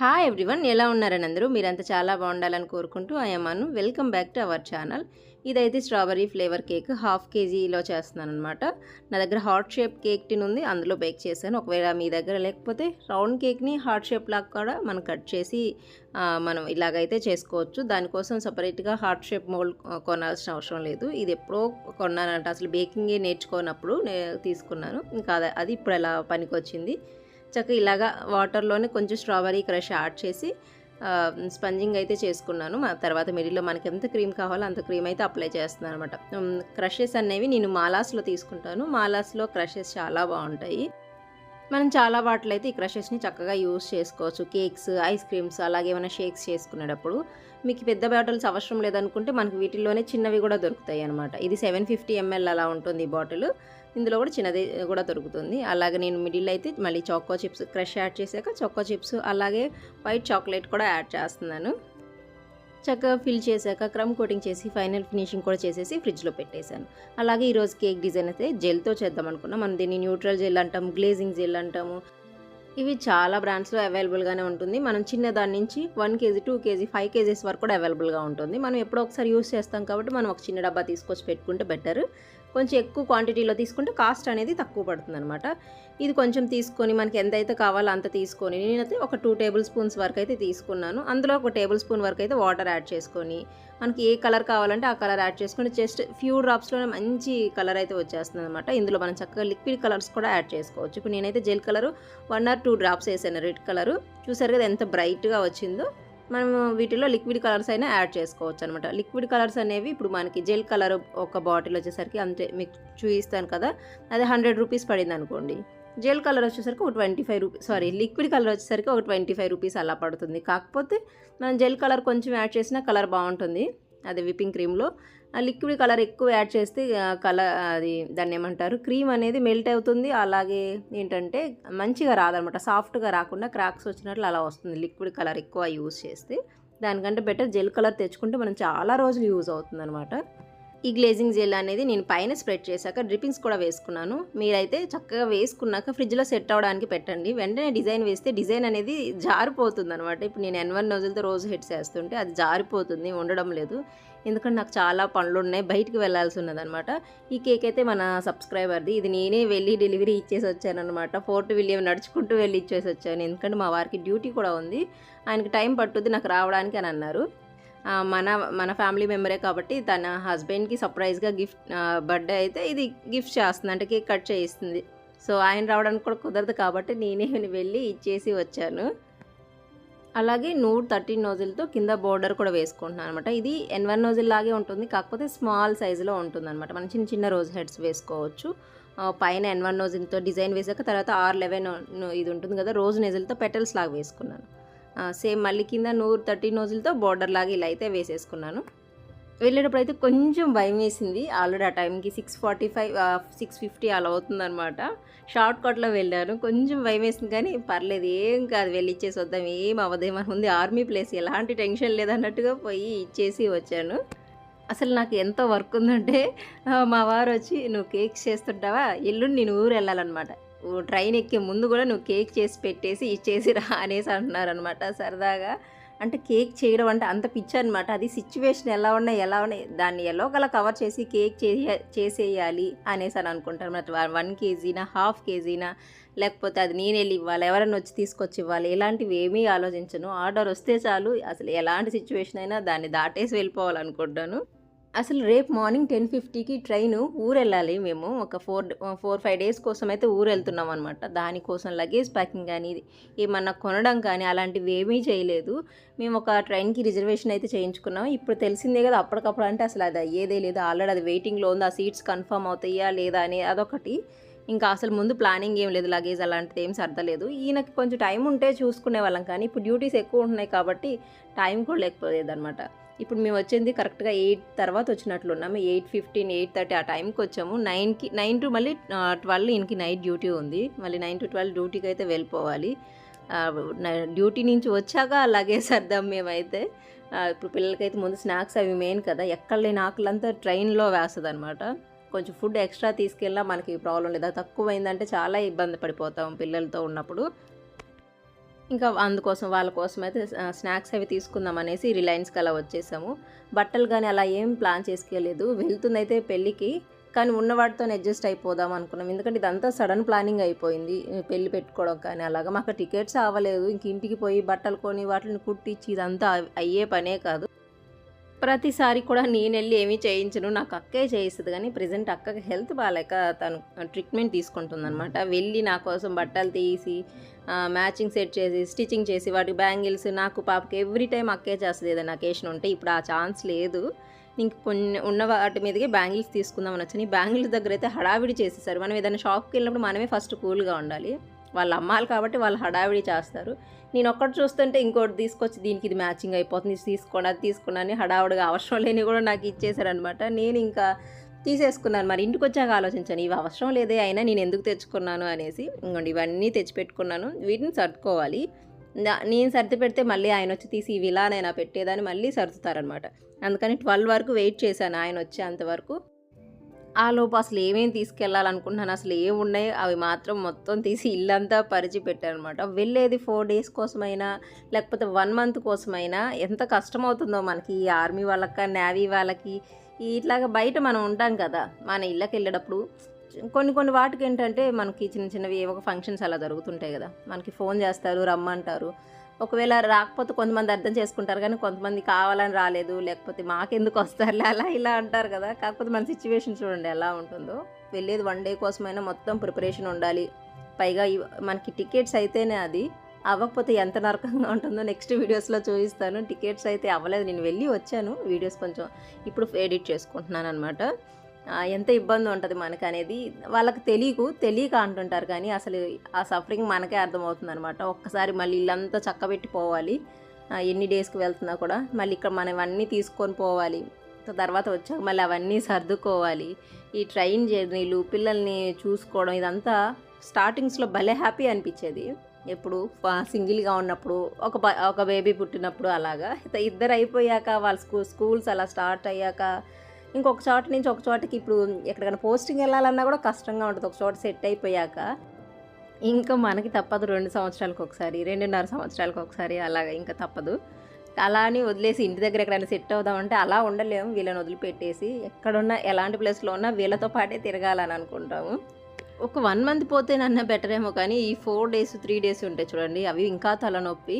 Hi everyone ఎలా ఉన్నారని అందరూ మీరంతా చాలా బాగుండాలని కోరుకుంటూ అయ్యమ్మాను welcome back to our channel ఇదైతే స్ట్రాబెరీ ఫ్లేవర్ కేక్ హాఫ్ కేజీలో చేస్తున్నాను అనమాట నా దగ్గర హార్ట్ షేప్ కేక్ టిన్ ఉంది అందులో బేక్ చేశాను. ఒకవేళ మీ దగ్గర లేకపోతే రౌండ్ కేక్ని హార్ట్ షేప్ లాగా కూడా మనం కట్ చేసి మనం ఇలాగైతే చేసుకోవచ్చు. దానికోసం సపరేట్గా హార్ట్ షేప్ మోల్డ్ కొనాల్సిన అవసరం లేదు. ఇది ఎప్పుడో కొన్నానంట. అసలు బేకింగే నేర్చుకోనప్పుడు నేను తీసుకున్నాను. ఇంకా అది- అది ఇప్పుడు ఎలా పనికి వచ్చింది చక్కగా ఇలాగా వాటర్లోనే కొంచెం స్ట్రాబెరీ క్రష్ యాడ్ చేసి స్పంజింగ్ అయితే చేసుకున్నాను. తర్వాత మిడిల్లో మనకి ఎంత క్రీమ్ కావాలో అంత క్రీమ్ అయితే అప్లై చేస్తున్నాను అనమాట క్రషెస్ అనేవి నేను మాలాస్లో తీసుకుంటాను. మాలాస్లో క్రషెస్ చాలా బాగుంటాయి. మనం చాలా వాటిలో అయితే ఈ క్రషెస్ని చక్కగా యూస్ చేసుకోవచ్చు. కేక్స్ ఐస్ క్రీమ్స్ అలాగే ఏమైనా షేక్స్ చేసుకునేటప్పుడు. మీకు పెద్ద బాటిల్స్ అవసరం లేదనుకుంటే మనకి వీటిల్లోనే చిన్నవి కూడా దొరుకుతాయి అనమాట ఇది సెవెన్ ఫిఫ్టీ ఎంఎల్ అలా ఉంటుంది ఈ బాటిల్. ఇందులో కూడా చిన్నది కూడా దొరుకుతుంది. అలాగే నేను మిడిల్ అయితే మళ్ళీ చాకో చిప్స్ క్రష్ యాడ్ చేశాక చాకో చిప్స్ అలాగే వైట్ చాక్లెట్ కూడా యాడ్ చేస్తున్నాను. చక్కగా ఫిల్ చేశాక క్రమ్ కోటింగ్ చేసి ఫైనల్ ఫినిషింగ్ కూడా చేసేసి ఫ్రిడ్జ్లో పెట్టేశాను. అలాగే ఈరోజు కేక్ డిజైన్ అయితే జెల్తో చేద్దాం అనుకున్నాం. మనం దీన్ని న్యూట్రల్ జెల్ అంటాము గ్లేజింగ్ జెల్ అంటాము. ఇవి చాలా బ్రాండ్స్లో అవైలబుల్గానే ఉంటుంది. మనం చిన్న దాని నుంచి one kg two kg five kgs వరకు కూడా అవైలబుల్గా ఉంటుంది. మనం ఎప్పుడో ఒకసారి యూస్ చేస్తాం కాబట్టి మనం ఒక చిన్న డబ్బా తీసుకొచ్చి పెట్టుకుంటే బెటర్. కొంచెం ఎక్కువ క్వాంటిటీలో తీసుకుంటే కాస్ట్ అనేది తక్కువ పడుతుంది అనమాట ఇది కొంచెం తీసుకొని మనకి ఎంతైతే కావాలో అంత తీసుకొని నేనైతే ఒక టూ టేబుల్ స్పూన్స్ వరకు అయితే తీసుకున్నాను. అందులో ఒక టేబుల్ స్పూన్ వరకు అయితే వాటర్ యాడ్ చేసుకొని మనకి ఏ కలర్ కావాలంటే ఆ కలర్ యాడ్ చేసుకొని జస్ట్ ఫ్యూ డ్రాప్స్లోనే మంచి కలర్ అయితే వచ్చేస్తుంది అనమాట ఇందులో మనం చక్కగా లిక్విడ్ కలర్స్ కూడా యాడ్ చేసుకోవచ్చు. ఇప్పుడు నేనైతే gel colour one or two drops వేసాను రెడ్ కలర్ చూసారు కదా ఎంత బ్రైట్గా వచ్చిందో? మనం వీటిలో లిక్విడ్ కలర్స్ అయినా యాడ్ చేసుకోవచ్చు అనమాట లిక్విడ్ కలర్స్ అనేవి ఇప్పుడు మనకి జెల్ కలర్ ఒక బాటిల్ వచ్చేసరికి అంతే మీకు చూపిస్తాను కదా అది హండ్రెడ్ రూపీస్ పడింది అనుకోండి. జెల్ కలర్ వచ్చేసరికి ఒక twenty five rupees sorry liquid colour వచ్చేసరికి ఒక ట్వంటీ ఫైవ్ రూపీస్ అలా పడుతుంది. కాకపోతే మనం జెల్ కలర్ కొంచెం యాడ్ చేసినా కలర్ బాగుంటుంది. అది విప్పింగ్ క్రీమ్లో. లిక్విడ్ కలర్ ఎక్కువ యాడ్ చేస్తే కలర్ అది దాన్ని ఏమంటారు క్రీమ్ అనేది మెల్ట్ అవుతుంది. అలాగే ఏంటంటే మంచిగా రాదనమాట. సాఫ్ట్గా రాకుండా క్రాక్స్ వచ్చినట్లు అలా వస్తుంది లిక్విడ్ కలర్ ఎక్కువ యూజ్ చేస్తే. దానికంటే బెటర్ జెల్ కలర్ తెచ్చుకుంటే మనం చాలా రోజులు యూజ్ అవుతుంది అనమాట ఈ గ్లేజింగ్ జెల్ అనేది నేను పైన స్ప్రెడ్ చేశాక డ్రిప్పింగ్స్ కూడా వేసుకున్నాను. మీరైతే చక్కగా వేసుకున్నాక ఫ్రిడ్జ్లో సెట్ అవ్వడానికి పెట్టండి. వెంటనే డిజైన్ వేస్తే డిజైన్ అనేది జారిపోతుంది అనమాట ఇప్పుడు నేను ఎన్ వన్ రోజులతో రోజు హెడ్స్ వేస్తుంటే అది జారిపోతుంది ఉండడం లేదు. ఎందుకంటే నాకు చాలా పనులు ఉన్నాయి బయటికి వెళ్ళాల్సి ఉన్నదనమాట ఈ కేక్ అయితే మన సబ్స్క్రైబర్ది. ఇది నేనే వెళ్ళి డెలివరీ ఇచ్చేసి వచ్చానమాట ఫోర్ట్ విలియం నడుచుకుంటూ వెళ్ళి ఇచ్చేసి వచ్చాను. ఎందుకంటే మా వారికి డ్యూటీ కూడా ఉంది. ఆయనకి టైం పట్టుద్ది నాకు రావడానికి అని అన్నారు. మన మన ఫ్యామిలీ మెంబరే కాబట్టి తన హస్బెండ్కి సర్ప్రైజ్గా గిఫ్ట్ బర్త్డే అయితే ఇది గిఫ్ట్ చేస్తుంది. అంటే కేక్ కట్ చేయిస్తుంది. సో ఆయన రావడానికి కూడా కుదరదు కాబట్టి నేనే వెళ్ళి ఇచ్చేసి వచ్చాను. అలాగే నూట్ థర్టీన్ నోజిల్తో కింద బోర్డర్ కూడా వేసుకుంటున్నాను అనమాట ఇది ఎన్ వన్ నోజిల్ లాగే ఉంటుంది. కాకపోతే స్మాల్ సైజులో ఉంటుంది అనమాట మనం చిన్న చిన్న రోజ్ హెడ్స్ వేసుకోవచ్చు. పైన ఎన్ వన్ నోజిల్తో డిజైన్ వేసాక తర్వాత ఆర్ లెవెన్ ఇది ఉంటుంది కదా రోజ్ నోజిల్తో పెటల్స్ లాగా వేసుకున్నాను సేమ్ మళ్ళీ కింద నూరు థర్టీ నోజిల్తో బోర్డర్ లాగా ఇలా అయితే వేసేసుకున్నాను. వెళ్ళేటప్పుడు అయితే కొంచెం భయం వేసింది ఆల్రెడీ ఆ టైంకి six forty five six fifty అలా అవుతుందనమాట షార్ట్ కట్లో వెళ్ళాను. కొంచెం భయం వేసింది కానీ పర్లేదు ఏం కాదు. వెళ్ళి ఇచ్చేసి వద్దాం ఏం అవ్వదేమని ఉంది. ఆర్మీ ప్లేస్ ఎలాంటి టెన్షన్ లేదన్నట్టుగా పోయి ఇచ్చేసి వచ్చాను. అసలు నాకు ఎంత వర్క్ ఉందంటే మా వారు వచ్చి నువ్వు కేక్స్ చేస్తుంటావా? ఎల్లుండి నేను ఊరు వెళ్ళాలన్నమాట. ట్రైన్ ఎక్కే ముందు కూడా నువ్వు కేక్ చేసి పెట్టేసి ఇచ్చేసి రా అనేసి అంటున్నారనమాట సరదాగా. అంటే కేక్ చేయడం అంటే అంత పిచ్చి అనమాట అది సిచ్యువేషన్ ఎలా ఉన్నా ఎలా ఉన్నాయి దాన్ని ఎల్లో కలర్ కవర్ చేసి కేక్ చేసేయాలి అనేసి అని అనుకుంటారు. మన వన్ కేజీనా హాఫ్ కేజీనా లేకపోతే అది నేను వెళ్ళి ఇవ్వాలి ఎవరైనా వచ్చి తీసుకొచ్చి ఇవ్వాలి ఇలాంటివి ఏమీ ఆలోచించను. ఆర్డర్ వస్తే చాలు అసలు ఎలాంటి సిచ్యువేషన్ అయినా దాన్ని దాటేసి వెళ్ళిపోవాలనుకుంటాను. అసలు రేపు మార్నింగ్ టెన్ ఫిఫ్టీకి ట్రైన్ ఊరు వెళ్ళాలి మేము. ఒక ఫోర్ ఫోర్ ఫైవ్ డేస్ కోసం అయితే ఊరు వెళ్తున్నాం అనమాట దానికోసం లగేజ్ ప్యాకింగ్ కానీ ఏమన్నా కొనడం కానీ అలాంటివి ఏమీ చేయలేదు. మేము ఒక ట్రైన్కి రిజర్వేషన్ అయితే చేయించుకున్నాం. ఇప్పుడు తెలిసిందే కదా అప్పటికప్పుడు అంటే అసలు అది అయ్యేదే లేదు. ఆల్రెడీ అది వెయిటింగ్లో ఉంది. ఆ సీట్స్ కన్ఫర్మ్ అవుతాయా లేదా అని అదొకటి. ఇంకా అసలు ముందు ప్లానింగ్ ఏం లేదు. లగేజ్ అలాంటిది ఏం సర్దలేదు. ఈయనకి కొంచెం టైం ఉంటే చూసుకునే వాళ్ళం. కానీ ఇప్పుడు డ్యూటీస్ ఎక్కువ ఉంటున్నాయి కాబట్టి టైం కూడా లేకపోలేదు అనమాట ఇప్పుడు మేము వచ్చింది కరెక్ట్గా ఎయిట్ తర్వాత వచ్చినట్లు ఉన్నాము ఎయిట్ ఫిఫ్టీన్ ఎయిట్ థర్టీ ఆ టైంకి వచ్చాము. నైన్కి నైన్ టు మళ్ళీ ట్వెల్వ్ ఈయనకి నైట్ డ్యూటీ ఉంది. మళ్ళీ నైన్ టు ట్వెల్వ్ డ్యూటీకి అయితే వెళ్ళిపోవాలి. డ్యూటీ నుంచి వచ్చాక అలాగే సర్దాం మేమైతే. ఇప్పుడు పిల్లలకైతే ముందు స్నాక్స్ అవి మెయిన్ కదా. ఎక్కడ లేని ఆకలంతా ట్రైన్లో వేస్తుంది అనమాట కొంచెం ఫుడ్ ఎక్స్ట్రా తీసుకెళ్ళినా మనకి ప్రాబ్లం లేదు. అది తక్కువైందంటే చాలా ఇబ్బంది పడిపోతాం పిల్లలతో ఉన్నప్పుడు. ఇంకా అందుకోసం వాళ్ళ కోసం అయితే స్నాక్స్ అవి తీసుకుందాం అనేసి రిలయన్స్కి అలా వచ్చేసాము. బట్టలు కానీ అలా ఏం ప్లాన్ చేసుకోలేదు. వెళ్తుందైతే పెళ్ళికి కానీ ఉన్నవాటితో అడ్జస్ట్ అయిపోదాం అనుకున్నాం. ఎందుకంటే ఇదంతా సడన్ ప్లానింగ్ అయిపోయింది. పెళ్ళి పెట్టుకోవడం కానీ అలాగా. మాకు టికెట్స్ అవ్వలేదు. ఇంక ఇంటికి పోయి బట్టలు కొని వాటిని కుట్టించి ఇదంతా అయ్యే పనే కాదు. ప్రతిసారి కూడా నేను వెళ్ళి ఏమీ చేయించను. నాకు అక్కే చేయిస్తుంది కానీ ప్రజెంట్ అక్కకి హెల్త్ బాగాలేక తను ట్రీట్మెంట్ తీసుకుంటుందన్నమాట. వెళ్ళి నా కోసం బట్టలు తీసి మ్యాచింగ్ సెట్ చేసి స్టిచ్చింగ్ చేసి వాటి బ్యాంగిల్స్ నాకు పాపకి ఎవ్రీ టైం అక్కే చేస్తుంది ఏదైనా అకేషన్ ఉంటే ఇప్పుడు ఆ ఛాన్స్ లేదు. ఇంక కొన్ని ఉన్న వాటి మీదకి బ్యాంగిల్స్ తీసుకుందామని వచ్చాను. ఈ బ్యాంగిల్స్ దగ్గర అయితే హడావిడి చేసేసారు. మనం ఏదైనా షాప్కి వెళ్ళినప్పుడు మనమే ఫస్ట్ కూల్గా ఉండాలి. వాళ్ళ అమ్మాలి కాబట్టి వాళ్ళు హడావిడి చేస్తారు. నేను ఒక్కటి చూస్తుంటే ఇంకోటి తీసుకొచ్చి దీనికి ఇది మ్యాచింగ్ అయిపోతుంది ఇది తీసుకోండి అది తీసుకోండి అని హడావుడిగా అవసరం లేని కూడా నాకు ఇచ్చేసారనమాట నేను ఇంకా తీసేసుకున్నాను. మరి ఇంటికి వచ్చాక ఆలోచించాను ఇవి అవసరం లేదే అయినా నేను ఎందుకు తెచ్చుకున్నాను అనేసి. ఇంకోండి ఇవన్నీ తెచ్చిపెట్టుకున్నాను. వీటిని సర్దుకోవాలి. నేను సర్ది పెడితే మళ్ళీ ఆయన వచ్చి తీసి ఇవి ఇలానైనా పెట్టేదాన్ని మళ్ళీ సర్దుతారనమాట అందుకని ట్వెల్వ్ వరకు వెయిట్ చేశాను ఆయన వచ్చేంతవరకు ఆ లోపు అసలు ఏమేమి తీసుకెళ్ళాలనుకుంటున్నాను అసలు ఏమి ఉన్నాయి అవి మాత్రం మొత్తం తీసి ఇల్లంతా పరిచి పెట్టానమాట వెళ్ళేది ఫోర్ డేస్ కోసమైనా లేకపోతే వన్ మంత్ కోసమైనా ఎంత కష్టమవుతుందో మనకి ఈ ఆర్మీ వాళ్ళకి నేవీ వాళ్ళకి. ఇట్లాగ ఇట్లాగా బయట మనం ఉంటాం కదా మన ఇళ్ళకి వెళ్ళేటప్పుడు కొన్ని కొన్ని వాటికి ఏంటంటే మనకి చిన్న చిన్నవి ఏవో ఫంక్షన్స్ అలా జరుగుతుంటాయి కదా. మనకి ఫోన్ చేస్తారు రమ్మంటారు. ఒకవేళ రాకపోతే కొంతమంది అర్థం చేసుకుంటారు కానీ కొంతమంది కావాలని రాలేదు లేకపోతే మాకెందుకు వస్తారులే అలా ఇలా అంటారు కదా. కాకపోతే మన సిచ్యువేషన్ చూడండి ఎలా ఉంటుందో. వెళ్ళేది వన్ డే కోసమైనా మొత్తం ప్రిపరేషన్ ఉండాలి. పైగా మనకి టికెట్స్ అయితేనే అది. అవ్వకపోతే ఎంత నరకంగా ఉంటుందో నెక్స్ట్ వీడియోస్లో చూపిస్తాను. టికెట్స్ అయితే అవ్వలేదు. నేను వెళ్ళి వచ్చాను. వీడియోస్ కొంచెం ఇప్పుడు ఎడిట్ చేసుకుంటున్నాను అనమాట ఎంత ఇబ్బంది ఉంటుంది మనకు అనేది వాళ్ళకి తెలియకు తెలియక అంటుంటారు కానీ అసలు ఆ సఫరింగ్ మనకే అర్థమవుతుంది అనమాట ఒక్కసారి మళ్ళీ ఇల్లంతా చక్కబెట్టిపోవాలి ఎన్ని డేస్కి వెళ్తున్నా కూడా మళ్ళీ ఇక్కడ మనం ఇవన్నీ తీసుకొని పోవాలి. తర్వాత వచ్చాక మళ్ళీ అవన్నీ సర్దుకోవాలి. ఈ ట్రైన్ జర్నీలు పిల్లల్ని చూసుకోవడం ఇదంతా స్టార్టింగ్స్లో భలే హ్యాపీ అనిపించేది. ఎప్పుడు సింగిల్గా ఉన్నప్పుడు ఒక ఒక బేబీ పుట్టినప్పుడు అలాగా. ఇత- ఇద్దరు అయిపోయాక వాళ్ళ స్కూ స్కూల్స్ అలా స్టార్ట్ అయ్యాక ఇంకొక చోట నుంచి ఒక చోటకి ఇప్పుడు ఎక్కడికైనా పోస్టింగ్ వెళ్ళాలన్నా కూడా కష్టంగా ఉంటుంది. ఒక చోట సెట్ అయిపోయాక ఇంకా మనకి తప్పదు రెండు సంవత్సరాలకు ఒకసారి రెండున్నర సంవత్సరాలకు ఒకసారి అలాగా ఇంకా తప్పదు. అలా అని వదిలేసి ఇంటి దగ్గర ఎక్కడైనా సెట్ అవుదామంటే అలా ఉండలేము. వీళ్ళని వదిలిపెట్టేసి ఎక్కడున్నా ఎలాంటి ప్లేస్లో ఉన్నా వీళ్ళతో పాటే తిరగాలని అనుకుంటాము. ఒక వన్ మంత్ పోతేనన్నా బెటర్ ఏమో కానీ ఈ ఫోర్ డేస్ త్రీ డేస్ ఉంటాయి చూడండి అవి ఇంకా తలనొప్పి.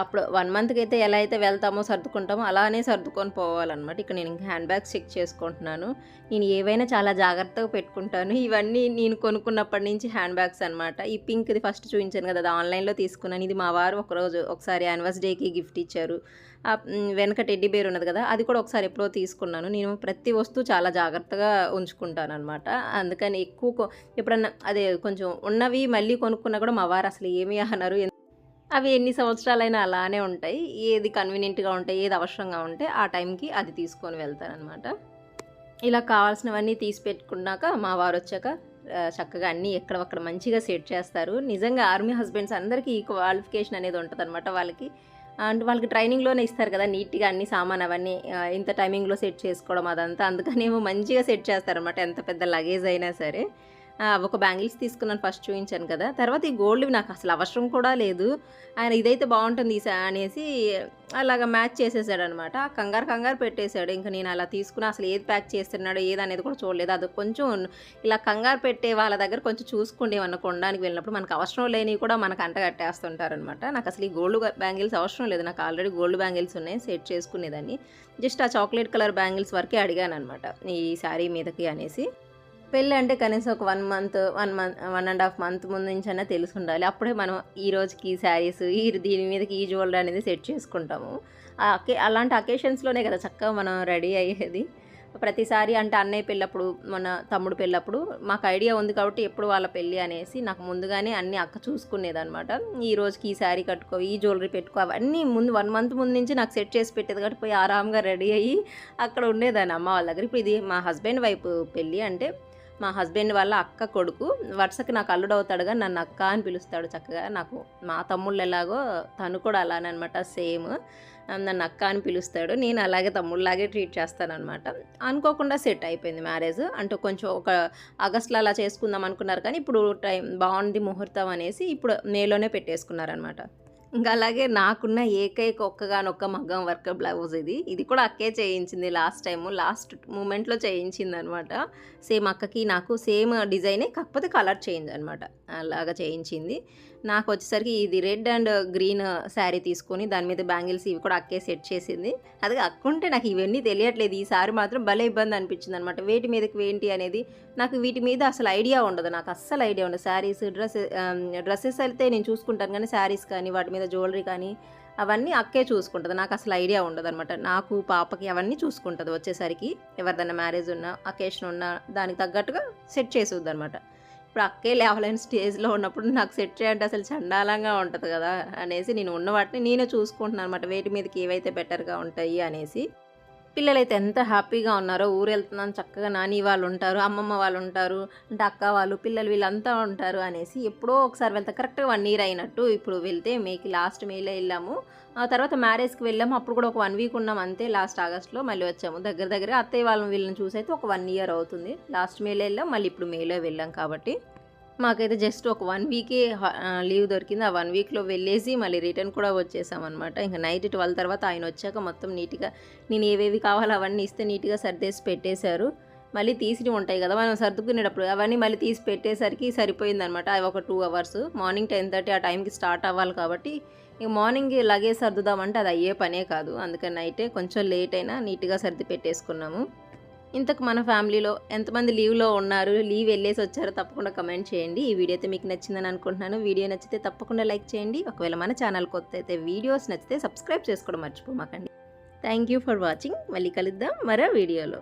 అప్పుడు వన్ మంత్కి అయితే ఎలా అయితే వెళ్తామో సర్దుకుంటామో అలానే సర్దుకొని పోవాలన్నమాట. ఇక్కడ నేను హ్యాండ్ బ్యాగ్స్ చెక్ చేసుకుంటున్నాను. నేను ఏవైనా చాలా జాగ్రత్తగా పెట్టుకుంటాను. ఇవన్నీ నేను కొనుక్కున్నప్పటి నుంచి హ్యాండ్ బ్యాగ్స్ అనమాట ఈ పింక్ది ఫస్ట్ చూపించాను కదా అది ఆన్లైన్లో తీసుకున్నాను. ఇది మా వారు ఒకరోజు ఒకసారి యానివర్సరీకి గిఫ్ట్ ఇచ్చారు. వెనక టెడ్డీ బేర్ ఉన్నది కదా అది కూడా ఒకసారి ఎప్పుడో తీసుకున్నాను. నేను ప్రతి వస్తువు చాలా జాగ్రత్తగా ఉంచుకుంటాను అనమాట అందుకని ఎక్కువ ఎప్పుడన్నా అదే కొంచెం ఉన్నవి మళ్ళీ కొనుక్కున్నా కూడా మా వారు అసలు ఏమి అన్నారు అవి ఎన్ని సంవత్సరాలైనా అలానే ఉంటాయి. ఏది కన్వీనియంట్గా ఉంటాయి ఏది అవసరంగా ఉంటే ఆ టైంకి అది తీసుకొని వెళ్తానమాట ఇలా కావాల్సినవన్నీ తీసి పెట్టుకున్నాక మా వారు వచ్చాక చక్కగా అన్నీ ఎక్కడక్కడ మంచిగా సెట్ చేస్తారు. నిజంగా ఆర్మీ హస్బెండ్స్ అందరికీ ఈ క్వాలిఫికేషన్ అనేది ఉంటుంది అనమాట వాళ్ళకి. అండ్ వాళ్ళకి ట్రైనింగ్లోనే ఇస్తారు కదా నీట్గా అన్ని సామాన్ అవన్నీ ఇంత టైమింగ్లో సెట్ చేసుకోవడం అదంతా. అందుకనేమో మంచిగా సెట్ చేస్తారనమాట ఎంత పెద్ద లగేజ్ అయినా సరే. ఒక బ్యాంగిల్స్ తీసుకున్నాను ఫస్ట్ చూపించాను కదా. తర్వాత ఈ గోల్డ్ నాకు అసలు అవసరం కూడా లేదు. ఆయన ఇదైతే బాగుంటుంది అనేసి అలాగా మ్యాచ్ చేసేసాడు అనమాట కంగారు కంగారు పెట్టేశాడు. ఇంకా నేను అలా తీసుకుని అసలు ఏది ప్యాక్ చేస్తున్నాడో ఏది అనేది కూడా చూడలేదు. అది కొంచెం ఇలా కంగారు పెట్టే వాళ్ళ దగ్గర కొంచెం చూసుకోండి ఏమన్నా కొనడానికి వెళ్ళినప్పుడు మనకు అవసరం లేనివి కూడా మనకు అంట కట్టేస్తుంటారనమాట. నాకు అసలు ఈ గోల్డ్ బ్యాంగిల్స్ అవసరం లేదు. నాకు ఆల్రెడీ గోల్డ్ బ్యాంగిల్స్ ఉన్నాయి సెట్ చేసుకునేదాన్ని. జస్ట్ ఆ చాక్లెట్ కలర్ బ్యాంగిల్స్ వరకే అడిగాను అనమాట ఈ శారీ మీదకి అనేసి. పెళ్ళి అంటే కనీసం ఒక one month one month one and half month ముందు నుంచి అయినా తెలిసి ఉండాలి అప్పుడే మనం ఈ రోజుకి ఈ శారీస్ ఈ దీని మీదకి ఈ జ్యువెలరీ అనేది సెట్ చేసుకుంటాము. ఆ అకే అలాంటి అకేషన్స్లోనే కదా చక్కగా మనం రెడీ అయ్యేది. ప్రతిసారి అంటే అన్నయ్య పెళ్ళప్పుడు మన తమ్ముడు పెళ్ళప్పుడు మాకు ఐడియా ఉంది కాబట్టి ఎప్పుడు వాళ్ళ పెళ్ళి అనేసి నాకు ముందుగానే అన్ని అక్క చూసుకునేదనమాట ఈ రోజుకి ఈ శారీ కట్టుకో ఈ జ్యువెలరీ పెట్టుకో అవన్నీ ముందు వన్ మంత్ ముందు నుంచి నాకు సెట్ చేసి పెట్టేది కాబట్టి పోయి ఆరాంగా రెడీ అయ్యి అక్కడ ఉండేదాన్ని అమ్మ వాళ్ళ దగ్గర. ఇప్పుడు ఇది మా హస్బెండ్ వైపు పెళ్ళి అంటే మా హస్బెండ్ వాళ్ళ అక్క కొడుకు వరుసకి నాకు అల్లుడు అవుతాడుగా నన్ను అక్క అని పిలుస్తాడు చక్కగా. నాకు మా తమ్ముళ్ళు ఎలాగో తను కూడా అలానే అనమాట సేమ్. నన్ను అక్క అని పిలుస్తాడు. నేను అలాగే తమ్ముళ్ళలాగే ట్రీట్ చేస్తానమాట అనుకోకుండా సెట్ అయిపోయింది మ్యారేజ్. అంటే కొంచెం ఒక ఆగస్ట్లో అలా చేసుకుందాం అనుకున్నారు కానీ ఇప్పుడు టైం బాగుంది ముహూర్తం అనేసి ఇప్పుడు మేలోనే పెట్టేసుకున్నారనమాట ఇంకా అలాగే నాకున్న ఏకైక ఒక్కగానొక్క మగ్గం వర్క్ బ్లౌజ్ ఇది. ఇది కూడా అక్కే చేయించింది లాస్ట్ టైము. లాస్ట్ మూమెంట్లో చేయించింది అనమాట సేమ్ అక్కకి నాకు సేమ్ డిజైనే కాకపోతే కలర్ చేంజ్ అనమాట. అలాగా చేయించింది. నాకు వచ్చేసరికి ఇది రెడ్ అండ్ గ్రీన్ శారీ తీసుకొని దాని మీద బ్యాంగిల్స్ ఇవి కూడా అక్కే సెట్ చేసింది. అది అక్కుంటే నాకు ఇవన్నీ తెలియట్లేదు. ఈసారి మాత్రం భలే ఇబ్బంది అనిపించింది అనమాట వేటి మీదకి ఏంటి అనేది నాకు వీటి మీద అసలు ఐడియా ఉండదు. నాకు అస్సలు ఐడియా ఉండదు. శారీస్ డ్రెస్ డ్రెస్సెస్ అయితే నేను చూసుకుంటాను కానీ శారీస్ కానీ వాటి మీద జ్యువెలరీ కానీ అవన్నీ అక్కే చూసుకుంటుంది. నాకు అసలు ఐడియా ఉండదు అనమాట నాకు పాపకి అవన్నీ చూసుకుంటుంది. వచ్చేసరికి ఎవరిదైనా మ్యారేజ్ ఉన్నా అకేషన్ ఉన్నా దానికి తగ్గట్టుగా సెట్ చేసేది అనమాట ఇప్పుడు అక్కే లేవలేని స్టేజ్లో ఉన్నప్పుడు నాకు సెట్ చేయంటే అసలు చండాలంగా ఉంటుంది కదా అనేసి నేను ఉన్న వాటిని నేనే చూసుకుంటున్నాను అనమాట వేటి మీదకి ఏవైతే బెటర్గా ఉంటాయి అనేసి. పిల్లలైతే ఎంత హ్యాపీగా ఉన్నారో ఊరు వెళ్తున్నాను చక్కగా నాని వాళ్ళు ఉంటారు అమ్మమ్మ వాళ్ళు ఉంటారు అంటే అక్క వాళ్ళు పిల్లలు వీళ్ళంతా ఉంటారు అనేసి ఎప్పుడో ఒకసారి వెళ్తే. కరెక్ట్గా వన్ ఇయర్ అయినట్టు ఇప్పుడు వెళ్తే మేకి లాస్ట్ మేలో వెళ్ళాము. ఆ తర్వాత మ్యారేజ్కి వెళ్ళాము. అప్పుడు కూడా ఒక వన్ వీక్ ఉన్నాం అంతే. లాస్ట్ ఆగస్ట్లో మళ్ళీ వచ్చాము. దగ్గర దగ్గర అత్తయ్య వాళ్ళని వీళ్ళని చూసి అయితే ఒక వన్ ఇయర్ అవుతుంది. లాస్ట్ మేలో వెళ్ళాం మళ్ళీ ఇప్పుడు మేలో వెళ్ళాం కాబట్టి. మాకైతే జస్ట్ ఒక వన్ వీకే లీవ్ దొరికింది. ఆ వన్ వీక్లో వెళ్ళేసి మళ్ళీ రిటర్న్ కూడా వచ్చేసామన్నమాట. ఇంకా నైట్ ట్వెల్వ్ తర్వాత ఆయన వచ్చాక మొత్తం నీట్గా నేను ఏవేవి కావాలో అవన్నీ ఇస్తే నీట్గా సర్దేసి పెట్టేశారు. మళ్ళీ తీసి ఉంటాయి కదా మనం సర్దుకునేటప్పుడు అవన్నీ మళ్ళీ తీసి పెట్టేసరికి సరిపోయింది అనమాట అవి ఒక two hours. Morning ten thirty ఆ టైంకి స్టార్ట్ అవ్వాలి కాబట్టి ఇక మార్నింగ్ లగేజ్ సర్దుదామంటే అది అయ్యే పనే కాదు. అందుకని నైటే కొంచెం లేట్ అయినా నీట్గా సర్ది పెట్టేసుకున్నాము. ఇంతకు మన ఫ్యామిలీలో ఎంతమంది లీవ్లో ఉన్నారు లీవ్ వెళ్ళేసి వచ్చారో తప్పకుండా కమెంట్ చేయండి. ఈ వీడియో అయితే మీకు నచ్చిందని అనుకుంటున్నాను. వీడియో నచ్చితే తప్పకుండా లైక్ చేయండి. ఒకవేళ మన ఛానల్ కొత్త అయితే వీడియోస్ నచ్చితే సబ్స్క్రైబ్ చేసుకోవడం మర్చిపోమాకండి. థ్యాంక్ యూ ఫర్ వాచింగ్ మళ్ళీ కలుద్దాం మరో వీడియోలో.